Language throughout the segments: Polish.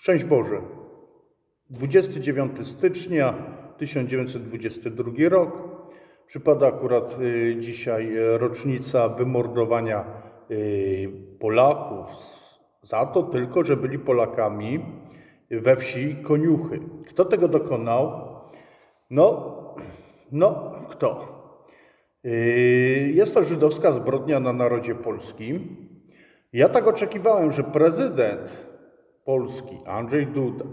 Szczęść Boże. 29 stycznia 1922 rok. Przypada akurat y, dzisiaj y, rocznica wymordowania y, Polaków za to tylko, że byli Polakami we wsi Koniuchy. Kto tego dokonał? No, no, kto? Jest to żydowska zbrodnia na narodzie polskim. Ja tak oczekiwałem, że prezydent Polski Andrzej Duda,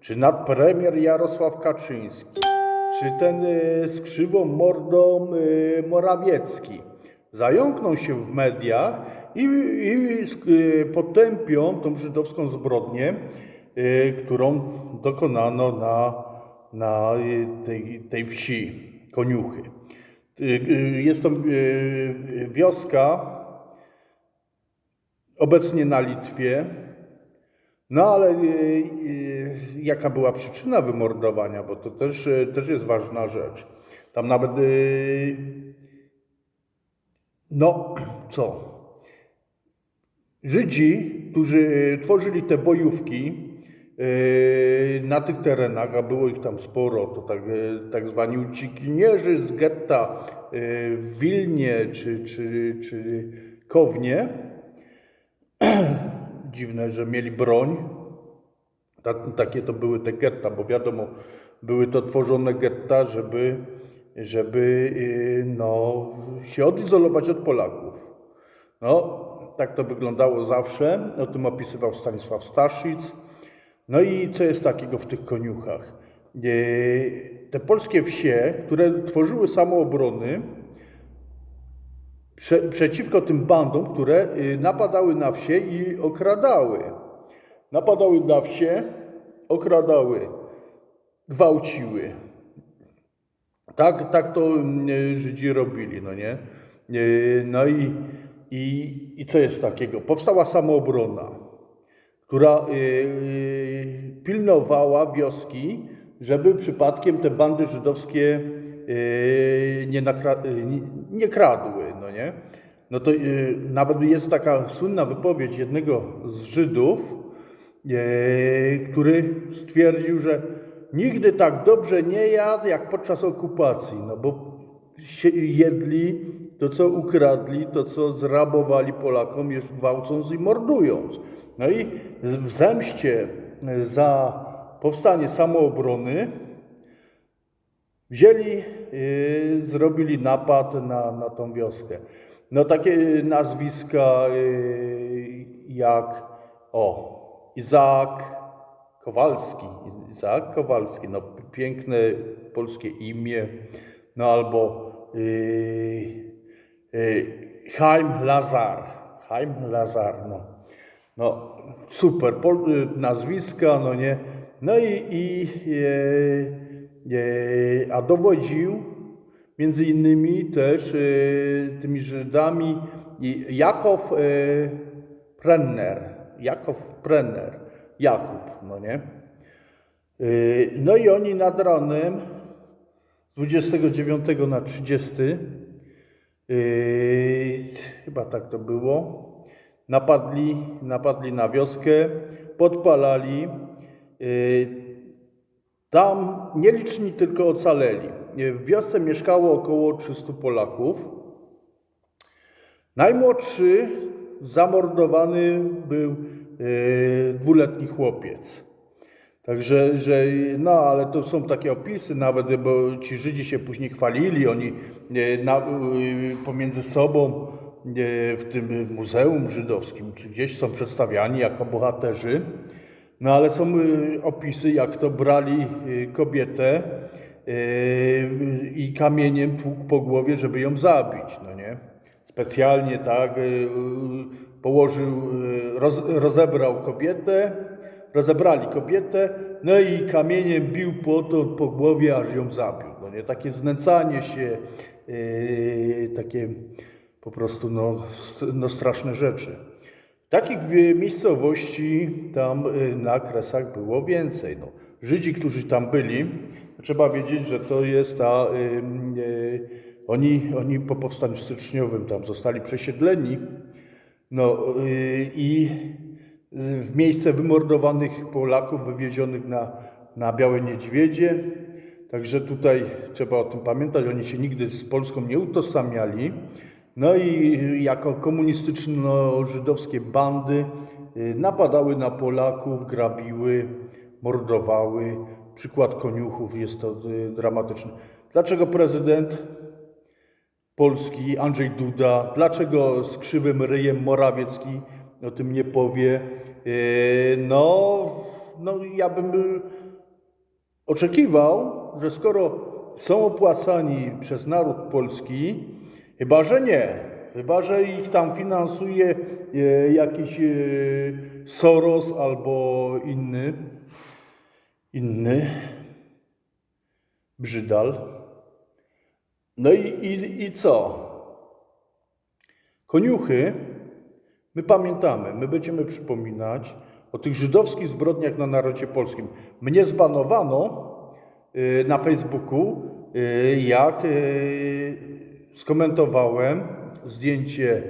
czy nadpremier Jarosław Kaczyński, czy ten yy, z krzywą mordą yy, Morawiecki zająkną się w mediach i, i yy, potępią tą żydowską zbrodnię, którą dokonano na, na tej, tej wsi Koniuchy. Y, y, Jest to y, wioska obecnie na Litwie. No ale y, y, jaka była przyczyna wymordowania, bo to też, y, też jest ważna rzecz. Tam nawet, no co, Żydzi, którzy tworzyli te bojówki na tych terenach, a było ich tam sporo, to tak, tak zwani uciekinierzy z getta w Wilnie czy, czy, czy Kownie, dziwne, że mieli broń, Ta, takie to były te getta, bo wiadomo, były to tworzone getta, żeby, żeby yy, no, się odizolować od Polaków. No, tak to wyglądało zawsze. O tym opisywał Stanisław Staszic. No i co jest takiego w tych koniuchach? E, Te polskie wsie, które tworzyły samoobrony prze, przeciwko tym bandom, które y, napadały na wsie i okradały. Napadały na wsie, okradały, gwałciły. Tak, tak to mm, Żydzi robili, no nie? Yy, No i, i, i co jest takiego? Powstała samoobrona, która yy, pilnowała wioski, żeby przypadkiem te bandy żydowskie nie, nakra- nie, kradły, No to yy, nawet jest taka słynna wypowiedź jednego z Żydów, e, który stwierdził, że nigdy tak dobrze nie jadł jak podczas okupacji, no bo jedli to, co ukradli, to, co zrabowali Polakom, jeszcze gwałcąc i mordując. No i w zemście za powstanie samoobrony wzięli, y, zrobili napad na, na tą wioskę. No takie nazwiska y, jak o, Izaak Kowalski, Izaak Kowalski, no piękne polskie imię, no albo y, y, Chaim Lazar, Chaim Lazar, no. No, super nazwiska, no nie. No i, i a dowodził między innymi też e, tymi Żydami Jakow e, Brenner. Jakow Brenner. Jakub, no nie. E, no i oni nad ranem z 29 na 30 Yy, chyba tak to było. Napadli, napadli na wioskę, podpalali. Tam nieliczni tylko ocaleli. W wiosce mieszkało około 300 Polaków. Najmłodszy zamordowany był yy, dwuletni chłopiec. Także, że, no ale to są takie opisy nawet, bo ci Żydzi się później chwalili, oni e, na, e, pomiędzy sobą e, w tym muzeum żydowskim, czy gdzieś są przedstawiani jako bohaterzy. No ale są e, opisy, jak to brali e, kobietę e, i kamieniem po głowie, żeby ją zabić, no nie? Specjalnie tak położył, roz, rozebrał kobietę, rozebrali kobietę, no i kamieniem bił po, to, po głowie, aż ją zabił. No nie? Takie znęcanie się, takie po prostu no, no straszne rzeczy. Takich miejscowości tam yy, na Kresach było więcej. No. Żydzi, którzy tam byli, trzeba wiedzieć, że to jest ta... Yy, yy, oni, oni po powstaniu styczniowym tam zostali przesiedleni. No i w miejsce wymordowanych Polaków wywiezionych na, na Białe Niedźwiedzie. Także tutaj trzeba o tym pamiętać. Oni się nigdy z Polską nie utożsamiali. No i jako komunistyczno-żydowskie bandy y, napadały na Polaków, grabiły, mordowały. Przykład koniuchów jest to y, dramatyczny. Dlaczego prezydent Polski Andrzej Duda, dlaczego z krzywym ryjem Morawiecki o tym nie powie? Yy, No, no ja bym y, oczekiwał, że skoro są opłacani przez naród polski, chyba że nie, chyba że ich tam finansuje e, jakiś e, Soros albo inny, inny brzydal. No i, i, i co? Koniuchy, my pamiętamy, my będziemy przypominać o tych żydowskich zbrodniach na narodzie polskim. Mnie zbanowano y, na Facebooku, jak skomentowałem zdjęcie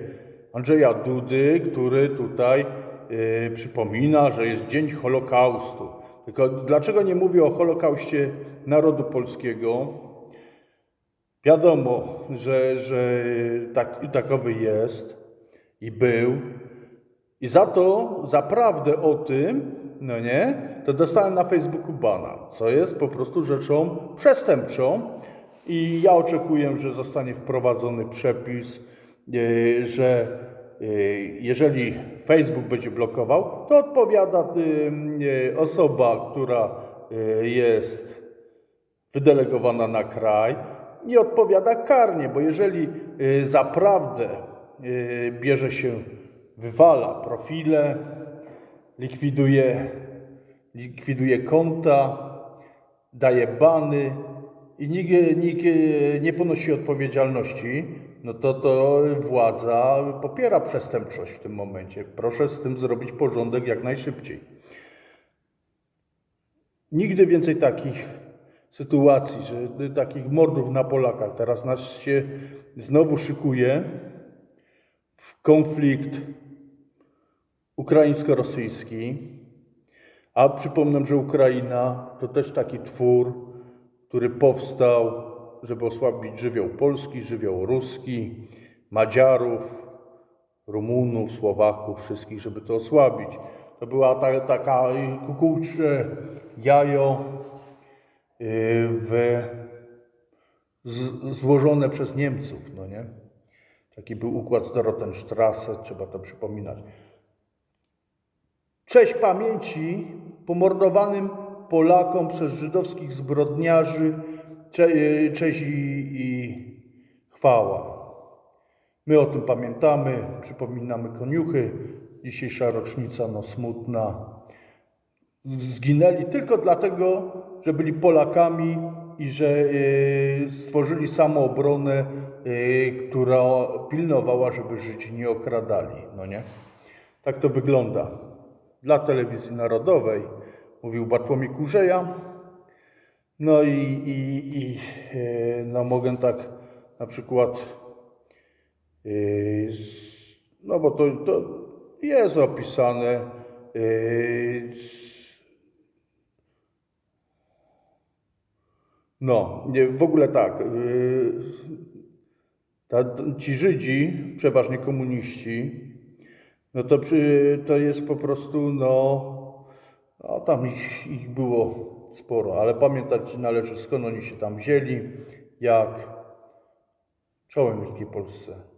Andrzeja Dudy, który tutaj y, przypomina, że jest Dzień Holokaustu. Tylko dlaczego nie mówię o Holokauście narodu polskiego? Wiadomo, że, że tak, takowy jest i był. I za to, za prawdę o tym, no nie, to dostałem na Facebooku bana, co jest po prostu rzeczą przestępczą. I ja oczekuję, że zostanie wprowadzony przepis, e, że e, jeżeli Facebook będzie blokował, to odpowiada e, osoba, która jest wydelegowana na kraj, nie odpowiada karnie, bo jeżeli zaprawdę bierze się, wywala profile, likwiduje, likwiduje konta, daje bany i nikt, nikt nie ponosi odpowiedzialności, no to to władza popiera przestępczość w tym momencie. Proszę z tym zrobić porządek jak najszybciej. Nigdy więcej takich sytuacji, że takich mordów na Polakach. Teraz nas się znowu szykuje w konflikt ukraińsko-rosyjski. A przypomnę, że Ukraina to też taki twór, który powstał, żeby osłabić żywioł polski, żywioł ruski, Madziarów, Rumunów, Słowaków, wszystkich, żeby to osłabić. To była ta, taka kukułcze jajo yy, w, z, złożone przez Niemców, no nie? Taki był układ z Dorotenstrasse, trzeba to przypominać. Cześć pamięci pomordowanym Polakom przez żydowskich zbrodniarzy, cze, cześć i, i chwała. My o tym pamiętamy, przypominamy koniuchy. Dzisiejsza rocznica no smutna. Zginęli tylko dlatego, że byli Polakami i że e, stworzyli samoobronę, e, która pilnowała, żeby Żydzi nie okradali. No nie? Tak to wygląda. Dla telewizji narodowej mówił Bartłomiej Kurzeja. No i, i, i e, no mogę tak na przykład, e, no bo to, to jest opisane, e, no nie, w ogóle tak, ta, ci Żydzi, przeważnie komuniści, no to, to jest po prostu, no, no tam ich, ich było sporo, ale pamiętać należy skąd oni się tam wzięli, jak czołem Wielkiej Polsce.